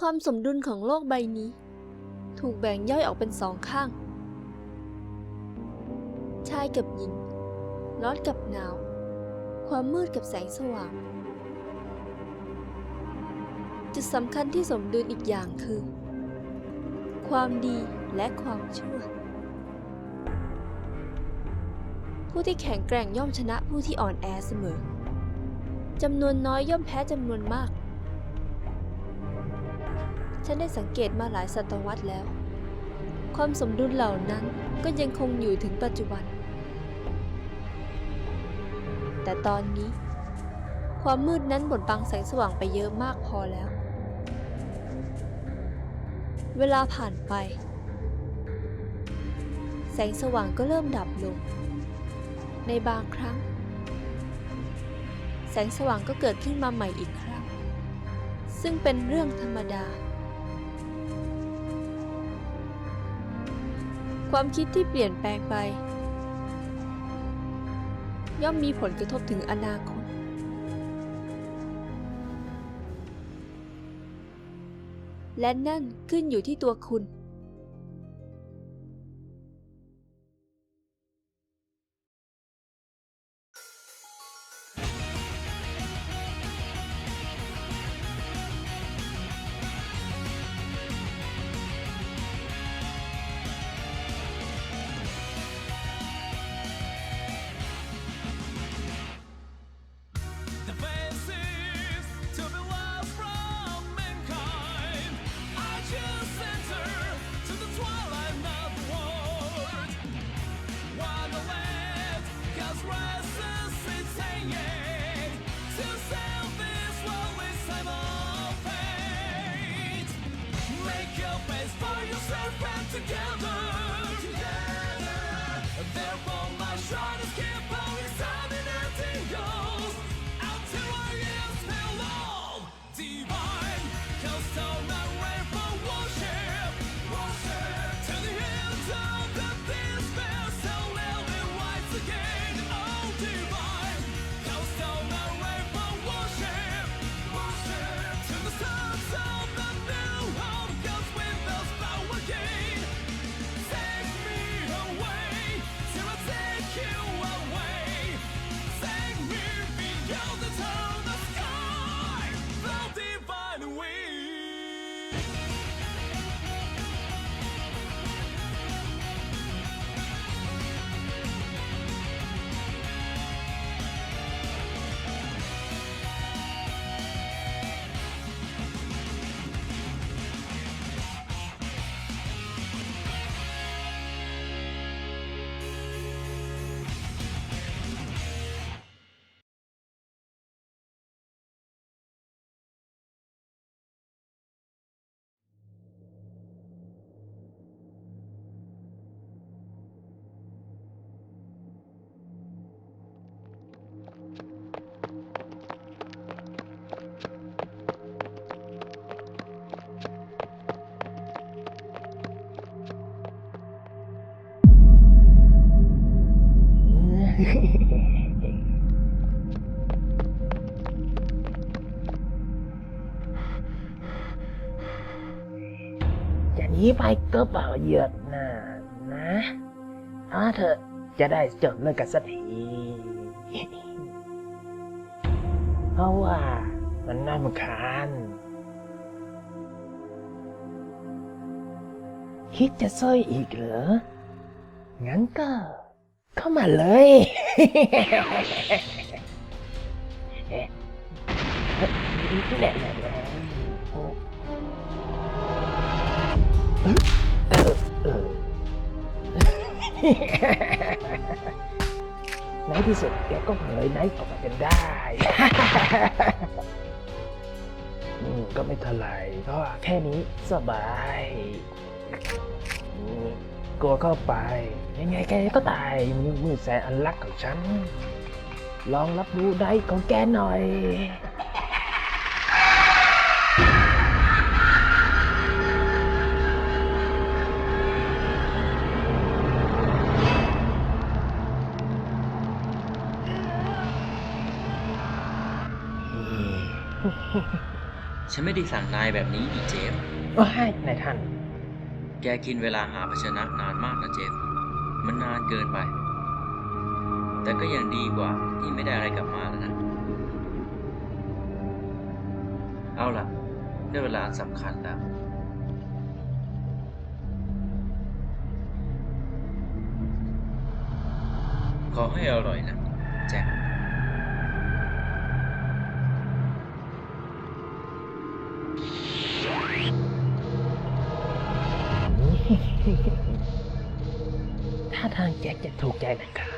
ความสมดุลของโลกใบนี้ ถูกแบ่งย่อยออกเป็นสองข้าง ชายกับหญิง ร้อนกับหนาว ความมืดกับแสงสว่าง จุดสำคัญที่สมดุลอีกอย่างคือ ความดีและความชั่ว ผู้ที่แข็งแกร่งย่อมชนะผู้ที่อ่อนแอเสมอจำนวนน้อยย่อมแพ้จำนวนมาก ฉันได้สังเกตมาหลายศตวรรษแล้ว ความสมดุลเหล่านั้นก็ยังคงอยู่ถึงปัจจุบัน แต่ตอนนี้ ความมืดนั้นบดบังแสงสว่างไปเยอะมากพอแล้ว เวลาผ่านไป แสงสว่างก็เริ่มดับลง ในบางครั้ง แสงสว่างก็เกิดขึ้นมาใหม่อีกครั้งซึ่งเป็นเรื่องธรรมดา ความคิดที่เปลี่ยนแปลงไป ย่อมมีผลกระทบถึงอนาคต และนั่นขึ้นอยู่ที่ตัวคุณ for yourself and together. Therefore, my จะหนีไปก็เปล่าเหยือกหน้านะเอาเถอะจะได้จบเลิกกันสักที เพราะว่ามันน่ารำคาญคิดจะซ้อยอีกเหรอ งั้นก็ เข้ามาเลย แน่ๆ ในที่สุดแกก็เผยไนท์ออกมาเป็นได้ อืมก็ไม่เท่าไหร่เพราะว่าแค่นี้สบายอืมกลัวเข้าไป ยังไงแกก็ตายมือมือแสนอันรักของฉัน ลองรับรู้ได้ของแกหน่อย ฉันไม่ได้สั่งนายแบบนี้นี่เจฟว้ายนายท่าน แกกินเวลาหาภาชนะนานมากนะเจฟ มันนานเกินไป แต่ก็ยังดีกว่าที่ไม่ได้อะไรกลับมาแล้วนะ เอาล่ะได้เวลาอันสำคัญแล้ว ขอให้อร่อยนะแจ็ค ถ้าทางแจ็คจะถูกใจนะครับ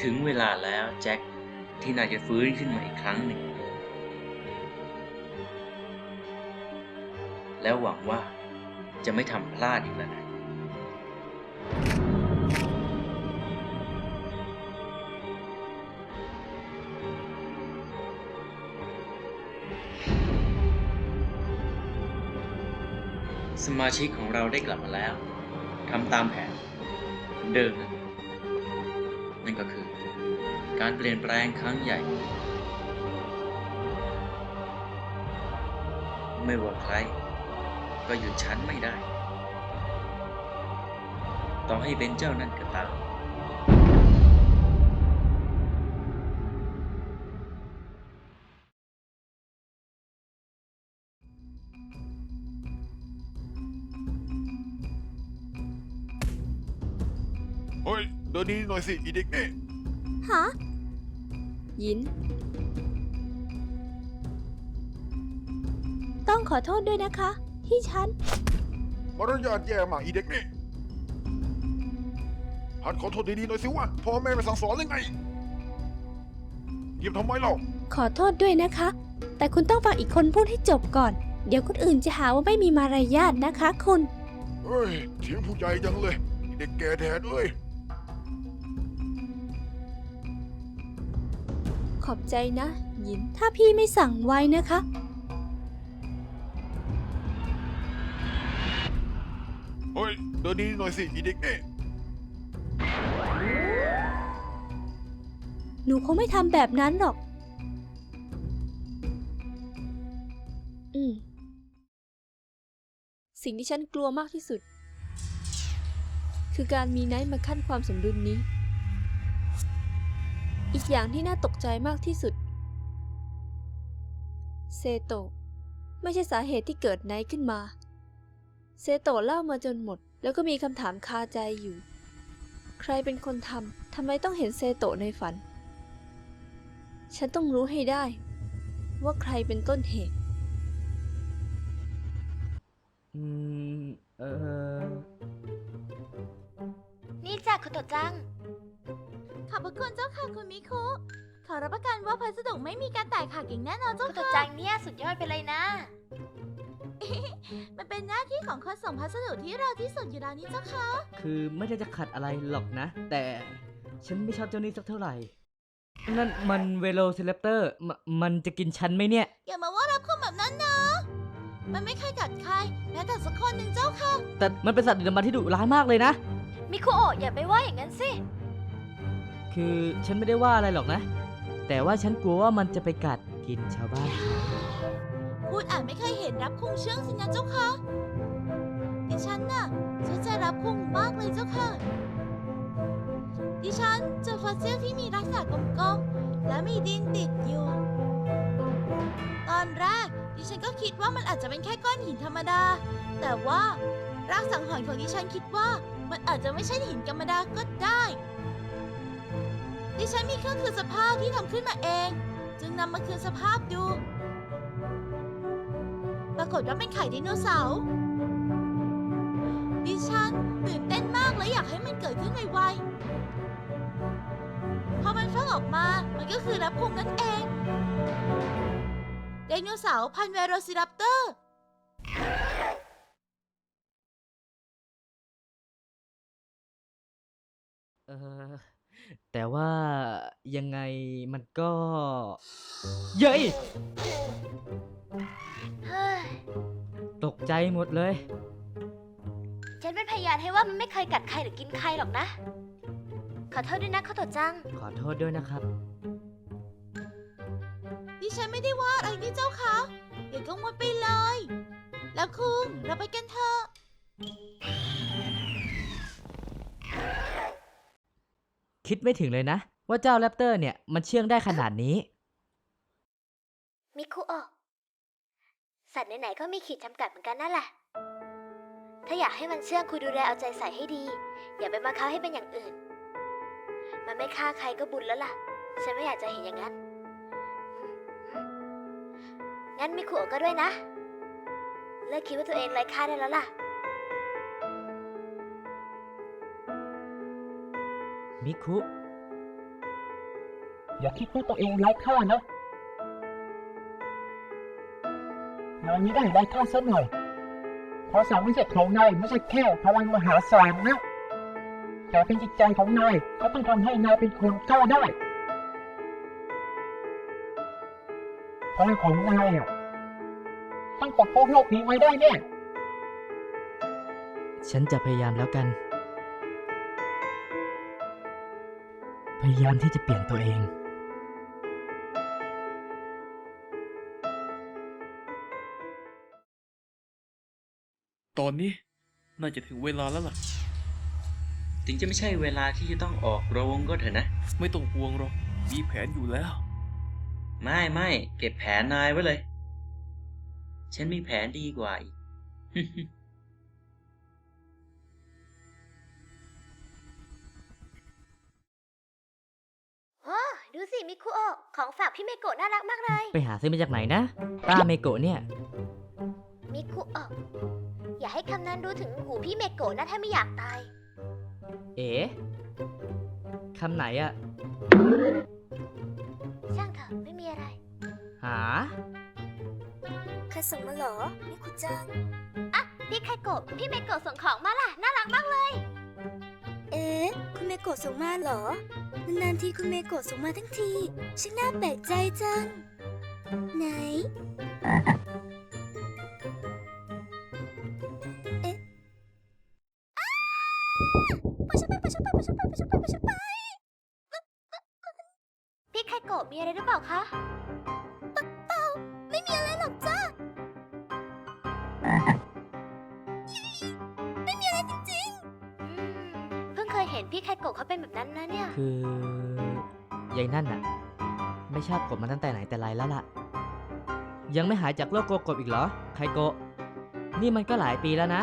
ถึงเวลาแล้วแจ็คที่นายจะฟื้นขึ้นมาอีกครั้งหนึ่ง แล้วหวังว่า จะไม่ทำพลาดอีกแล้วนะสมาชิกของเราได้กลับมาแล้ว ทำตามแผนเดิมนั่นก็คือ การเปลี่ยนแปลงครั้งใหญ่ ไม่ว่าใคร ก็หยุดฉันไม่ได้ ต่อให้เป็นเจ้านั่นก็ตามเฮ้ยเดินดีหน่อยสิอีเด็กนี่ฮะยิน ต้องขอโทษด้วยนะคะ ที่ฉัน มารยาทแย่มากอีเด็กนี่หัดขอโทษดีๆหน่อยสิวะพ่อแม่ไปสั่งสอนยังไงหยิบทำไมเล่าขอโทษด้วยนะคะ แต่คุณต้องฟังอีกคนพูดให้จบก่อน เดี๋ยวคนอื่นจะหาว่าไม่มีมารยาทนะคะ คุณเฮ้ยเสียงผู้ใหญ่จังเลยอีเด็กแก่แดดเอ้ยขอบใจนะ ยิน ถ้าพี่ไม่สั่งไว้นะคะ เฮ้ยเดินดีหน่อยสิอีเด็กนี่หนูคงไม่ทำแบบนั้นหรอก อืม สิ่งที่ฉันกลัวมากที่สุด คือการมีไนท์มาขั้นความสมดุลนี้ อีกอย่างที่น่าตกใจมากที่สุด เซโตะไม่ใช่สาเหตุที่เกิดไนท์ขึ้นมา เซโตะเล่ามาจนหมด แล้วก็มีคำถามคาใจอยู่ ใครเป็นคนทำทำไมต้องเห็นเซโตะในฝัน ฉันต้องรู้ให้ได้ ว่าใครเป็นต้นเหตุ อืม เออ นี่จ้ะคุณโตจัง ขอบพระคุณเจ้าค่ะคุณมิคุ ขอรับประกันว่าพัสดุไม่มีการแตกหักอย่างแน่นอนเจ้าค่ะคุณโตจังเนี่ยสุดยอดไปเลยนะ มันเป็นหน้าที่ของคนส่งพัสดุที่เราที่สุดอยู่แล้วนี่เจ้าค่ะคือไม่ได้จะขัดอะไรหรอกนะ แต่ฉันไม่ชอบเจ้านี่สักเท่าไหร่ นั่นมันเวโลซิเลปเตอร์ มันจะกินฉันไหมเนี่ย อย่ามาว่ารับคำแบบนั้นนะ มันไม่เคยกัดใครแม้แต่สักคนหนึ่งเจ้าค่ะ แต่มันเป็นสัตว์ดึกดำบรรพ์ที่ดุร้ายมากเลยนะ มิคุโอะอย่าไปว่าอย่างนั้นสิ คือฉันไม่ได้ว่าอะไรหรอกนะ แต่ว่าฉันกลัวว่ามันจะไปกัดกินชาวบ้าน พูดอ่านไม่เคยเห็นรับคุงเชื่องสินะเจ้าค่ะดิฉันน่ะเชื่อใจรับคุงมากเลยเจ้าค่ะ ดิฉันเจอฟอสซิลที่มีลักษณะกลมๆและมีดินติดอยู่ ตอนแรกดิฉันก็คิดว่ามันอาจจะเป็นแค่ก้อนหินธรรมดา แต่ว่ารากสังหรณ์ของดิฉันคิดว่ามันอาจจะไม่ใช่หินธรรมดาก็ได้ ดิฉันมีเครื่องคืนสภาพที่ทำขึ้นมาเอง จึงนำมาคืนสภาพดูากฏว่าเป็นไข่ไดโนเสาร์ ดิฉันตื่นเต้นมากและอยากให้มันเกิดขึ้นไวๆพอมันฟังออกมา มันก็คือรับพุงนั่นเอง ไดโนเสาร์พันเวโรซิรัปเตอร์ เออ แต่ว่ายังไงมันก็ เย้ยใจหมดเลย ฉันเป็นพยานให้ว่ามันไม่เคยกัดใครหรือกินใครหรอกนะ ขอโทษด้วยนะข้าวโตจัง ขอโทษด้วยนะครับ ดิฉันไม่ได้ว่าอะไรนี่เจ้าคะอย่ากังวลไปเลย แล้วคุงเราไปกันเถอะ คิดไม่ถึงเลยนะ ว่าเจ้าแรปเตอร์เนี่ยมันเชื่องได้ขนาดนี้ มิคุโอะสัตว์ไหนๆก็มีขีดจำกัดเหมือนกันนั่นแหละ ถ้าอยากให้มันเชื่องคุยดูแลเอาใจใส่ให้ดี อย่าไปบังคับให้เป็นอย่างอื่น มันไม่ฆ่าใครก็บุญแล้วล่ะ ฉันไม่อยากจะเห็นอย่างนั้น งั้นมิคุโอะก็ด้วยนะ เลิกคิดว่าตัวเองไร้ค่าได้แล้วล่ะ มิคุ อย่าคิดว่าตัวเองไร้ค่านะนายไม่ได้ไร้ค่าซะหน่อยเพราะสามวิเศษของนายไม่ใช่แค่พลังมหาศาลนะ แต่เป็นจิตใจของนายก็ต้องทำให้นายเป็นคนก้าได้พลังของนายอะต้องปกป้องโลกนี้ไว้ได้แน่ฉันจะพยายามแล้วกัน พยายามที่จะเปลี่ยนตัวเองตอนนี้น่าจะถึงเวลาแล้วล่ะ ถึงจะไม่ใช่เวลาที่จะต้องออกโรงก็เถอะนะ ไม่ต้องห่วงหรอกมีแผนอยู่แล้ว ไม่ไม่เก็บแผนนายไว้เลย ฉันมีแผนดีกว่าอีก สิมิคุโอะของฝากพี่เมโกะน่ารักมากเลย ไปหาซื้อมาจากไหนนะต้าเมโกะเนี่ย มิคุโอะอย่าให้คำนั้นรู้ถึงหูพี่เมโกะนะถ้าไม่อยากตาย เอ๋คำไหนอะช่างเถอะไม่มีอะไร หา ใครส่งมาเหรอมิคุจังอะพี่ไคโกะพี่เมโกะส่งของมาล่ะ น่ารักมากเลย เอ๊ะ คุณเมโกะส่งมาเหรอ นานๆทีคุณเมโกะส่งมาทั้งทีช่างน่าแปลกใจจัง ไหน เอ๊ะปะชะไปปะชะไปปะชะไปปะชะไปปะชะไปพี่ไคโกะมีอะไรหรือเปล่าคะ พิ่งเคยเห็นพี่ไคโกะเขาเป็นแบบนั้นนะเนี่ย คือยายนั่นน่ะ ไม่ชอบกบมาตั้งแต่ไหนแต่ไรแล้วล่ะ ยังไม่หายจากโรคกลัวกบอีกเหรอ ไคโกะ นี่มันก็หลายปีแล้วนะ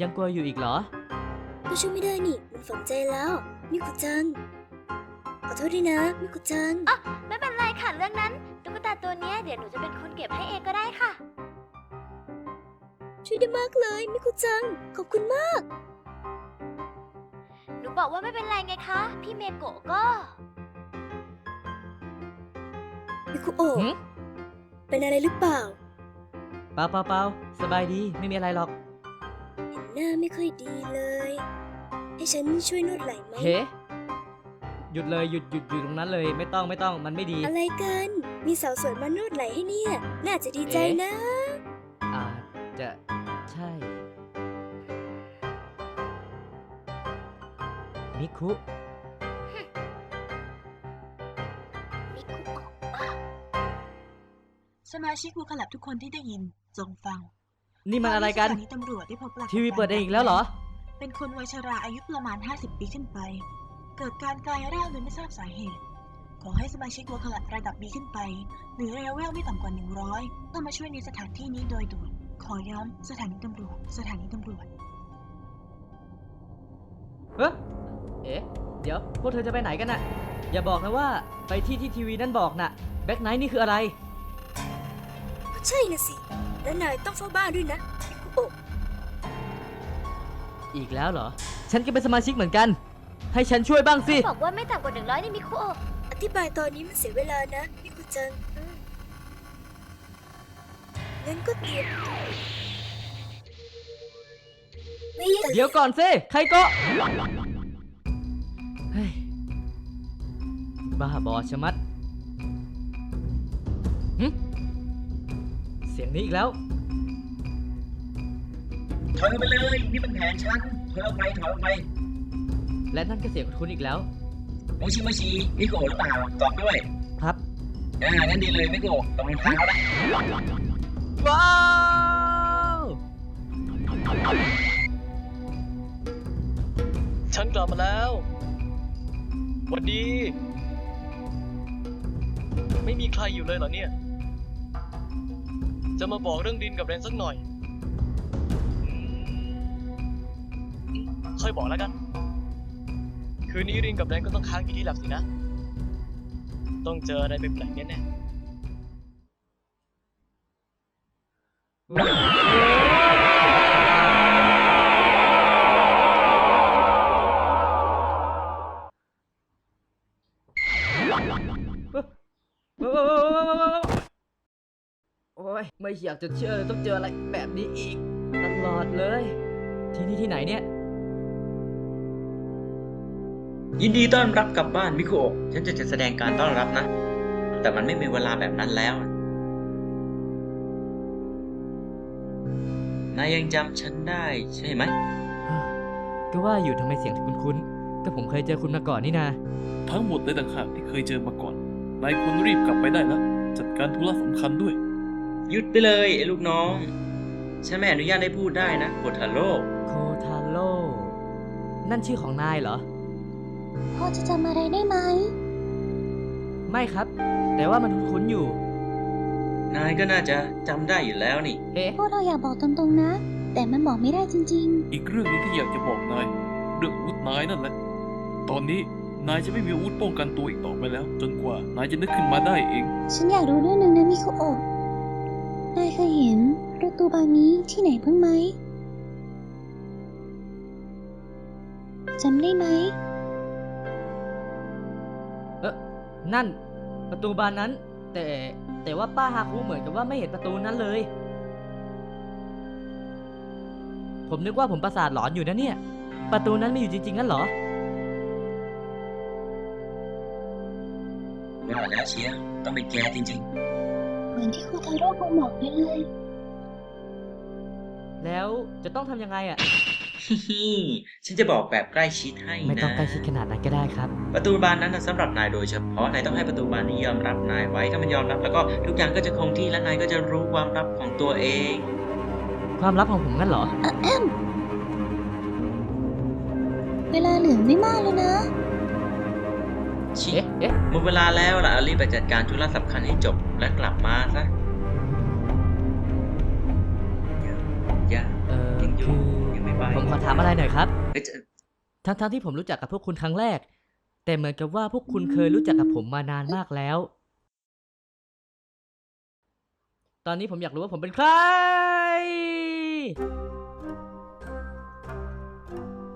ยังกลัวอยู่อีกเหรอๆก็ช่วยไม่ได้นี่ มันฝังใจแล้วมิคุจัง ขอโทษด้วยนะมิคุจังอะไม่เป็นไรค่ะเรื่องนั้น ตุ๊กตาตัวเนี้ยเดี๋ยวหนูจะเป็นคนเก็บให้เองก็ได้ค่ะ ช่วยได้มากเลยมิคุจัง ขอบคุณมากหนู บอกว่าไม่เป็นไรไงคะ พี่เมโกะก็มิคุโอะหึเป็นอะไรหรือเปล่า เปล่าเปล่าเปล่าสบายดีไม่มีอะไรหรอก เห็นหน้าไม่ค่อยดีเลย ให้ฉันช่วยนวดไหล่ไหม เฮ้ หยุดเลยหยุดหยุดอยู่ตรงนั้นเลยไม่ต้องไม่ต้องมันไม่ดี อะไรกัน มีสาวสวยมานวดไหล่ให้เนี่ย น่าจะดีใจนะ อาจจะใช่ มิคุ มิคุโอะบ้าสมาชิกวูคลับทุกคนที่ได้ยินจงฟังนี่มันอะไรกันตสถานีตำรวจได้พบหลักทีวีเปิดเองอีกแล้วเหรอ เป็นคนวัยชราอายุประมาณ 50 ปีขึ้นไป เกิดการกลายร่างโดยไม่ทราบสาเหตุ ขอให้สมาชิกวูคลับระดับ B ขึ้นไป หรือเลเวลไม่ต่ำกว่า 100เข้ามาช่วยในสถานที่นี้โดยด่วนขอย้ำสถานีตำรวจ สถานีตำรวจ เอ๊ะ เอ๊ะ เดี๋ยว พวกเธอจะไปไหนกันน่ะ อย่าบอกนะว่าไปที่ที่ทีวีนั่นบอกน่ะ แบ็คไนท์นี่คืออะไร ใช่นะสิ แล้วนายต้องเฝ้าบ้านด้วยนะมิคุโอะอีกแล้วเหรอ ฉันก็เป็นสมาชิกเหมือนกัน ให้ฉันช่วยบ้างสิ บอกว่าไม่ต่ำกว่าหนึ่งร้อยนี่มิคุโอะอธิบายตอนนี้มันเสียเวลานะมิคุจังอืมงั้นก็เตรียมไม่อยากเดี๋ยวก่อนสิ ใครก็ บ้าบอชะมัดหึเสียงนี้อีกแล้ว ถอยออกไปเลยนี่มันแผนฉันถอยออกไปถอยออกไปและนั่นก็เสียงคุณอีกแล้วโมชิโมชิมิโกะหรือเปล่าตอบด้วยครับ อ่างั้นดีเลยมิโกะตรงรองเท้าละว้าว ฉันกลับมาแล้วหวันดี ไม่มีใครอยู่เลยเหรอเนี่ย จะมาบอกเรื่องดินกับเรนสักหน่อยค่อยบอกแล้วกัน คืนนี้รินกับเรนก็ต้องค้างอยู่ที่หลับสินะ ต้องเจออะไรแปลกๆแน่ๆ ไม่อยากจะเชื่อเลยต้องเจออะไรแบบนี้อีก ตลอดเลย ที่นี่ที่ไหนเนี่ย ยินดีต้อนรับกลับบ้านมิโกะฉันจะจัดแสดงการต้อนรับนะ แต่มันไม่มีเวลาแบบนั้นแล้ว นายยังจำฉันได้ใช่ไหม ก็ว่าอยู่ทำไมเสียงถึงคุ้นๆก็ผมเคยเจอคุณมาก่อนนี่นา ทั้งหมดเลยต่างหากที่เคยเจอมาก่อน นายควรรีบกลับไปได้แล้ว จัดการธุระสำคัญด้วยห ยุดไปเลยไอ้ลูกน้อง ฉันไม่อนุญาตให้พูดได้นะโคทาโร่โคทาโร่นั่นชื่อของนายเหรอพ่อจะจำอะไรได้ไหม ไม่ครับ แต่ว่ามันคุ้นๆอยู่ นายก็น่าจะจำได้อยู่แล้วนี่ เอ๊ะ พวกเราอยากบอกตรงๆนะ แต่มันบอกไม่ได้จริง อีกเรื่องหนึงที่อยากจะบอกนายเรื่องอาวุธนายนั่นแหละ ตอนนี้นายจะไม่มีอาวุธป้องกันตัวอีกต่อไปแล้ว จนกว่านายจะนึกขึ้นมาได้เอง ๆ ฉันอยากรู้เรื่องหนึ่งนะมิคุโอะ นายเคยเห็นประตูบานนี้ที่ไหนบ้างไหมจำได้ไหม เอ๊ะนั่น ประตูบานนั้น แต่แต่ว่าป้าฮาคุเหมือนกับว่าไม่เห็นประตูนั้นเลย ผมนึกว่าผมประสาทหลอนอยู่นะเนี่ย ประตูนั้นมีอยู่จริงๆงั้นเหรอว่าแล้วเชียร์ต้องเป็นแกจริงเห มือนที่โคทาโร่คงบอกไปเลย แล้วจะต้องทำยังไงอะๆฮิฮิฉันจะบอกแบบใกล้ชิดให้นะ ไม่ต้องใกล้ชิดขนาดนั้นก็ได้ครับ ประตูบานนั้นนะสำหรับนายโดยเฉพาะ นายต้องให้ประตูบานนี้ยอมรับนายไว้ ถ้ามันยอมรับแล้วก็ทุกอย่างก็จะคงที่และนายก็จะรู้ความลับของตัวเอง ความลับของผมงั้นเหรออะแอมเวลาเหลือไม่มากแล้วนะ ชิเอ๊ะเอ๊ะหมดเวลาแล้วล่ะรีบไปจัดการธุระสำคัญให้จบและกลับมาซะอย่าเออยังอยู่คือยังไม่ไปผมขอถามอะไรหน่อยครับเอ้ยจะทั้งๆที่ผมรู้จักกับพวกคุณครั้งแรก แต่เหมือนกับว่าพวกคุณเคยรู้จักกับผมมานานมากแล้ว ตอนนี้ผมอยากรู้ว่าผมเป็นใคร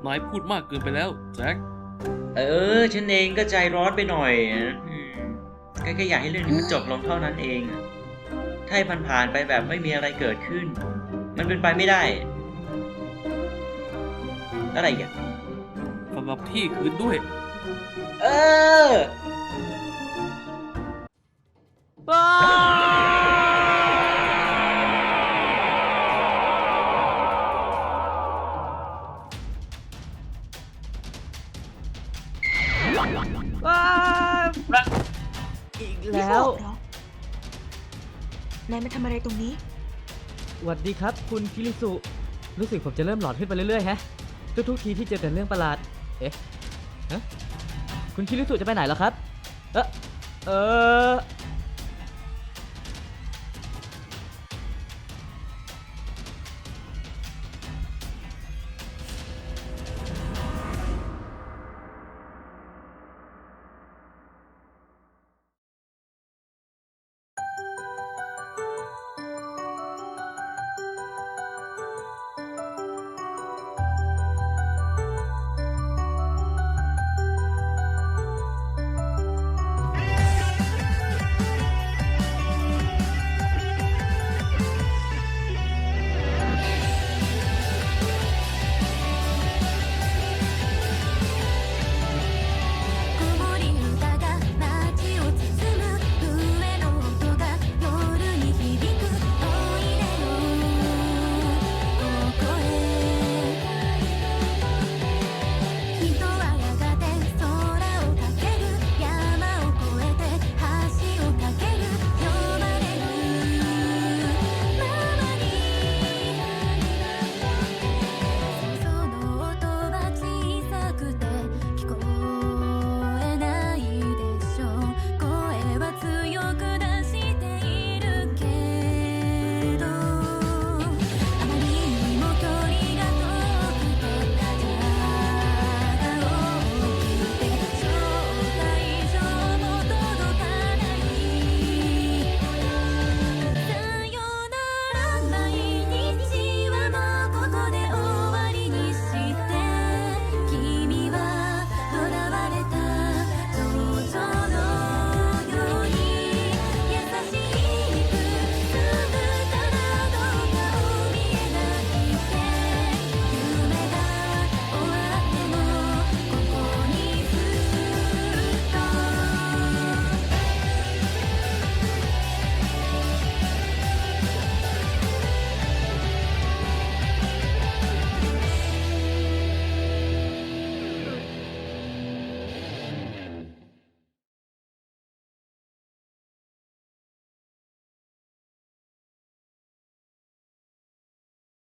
นายพูดมากเกินไปแล้วแจ็ค เออ ฉันเองก็ใจร้อนไปหน่อยนะอืมแค่แค่อยากให้เรื่องนี้มันจบลงเท่านั้นเองอะถ้าให้ผ่านๆไปแบบไม่มีอะไรเกิดขึ้น มันเป็นไปไม่ได้ อะไรอีกันสำหรับที่คืนด้วย เออว้า วว้าวอีกแล้วไม่บอกเหรอนายมาทำอะไรตรงนี้สวัสดีครับ คุณคิริสุ รู้สึกผมจะเริ่มหลอนขึ้นไปเรื่อยๆฮะ ทุกๆทีที่เจอแต่เรื่องประหลาด เอ๊ะฮะคุณคิริสุจะไปไหนแล้วครับ เออเออ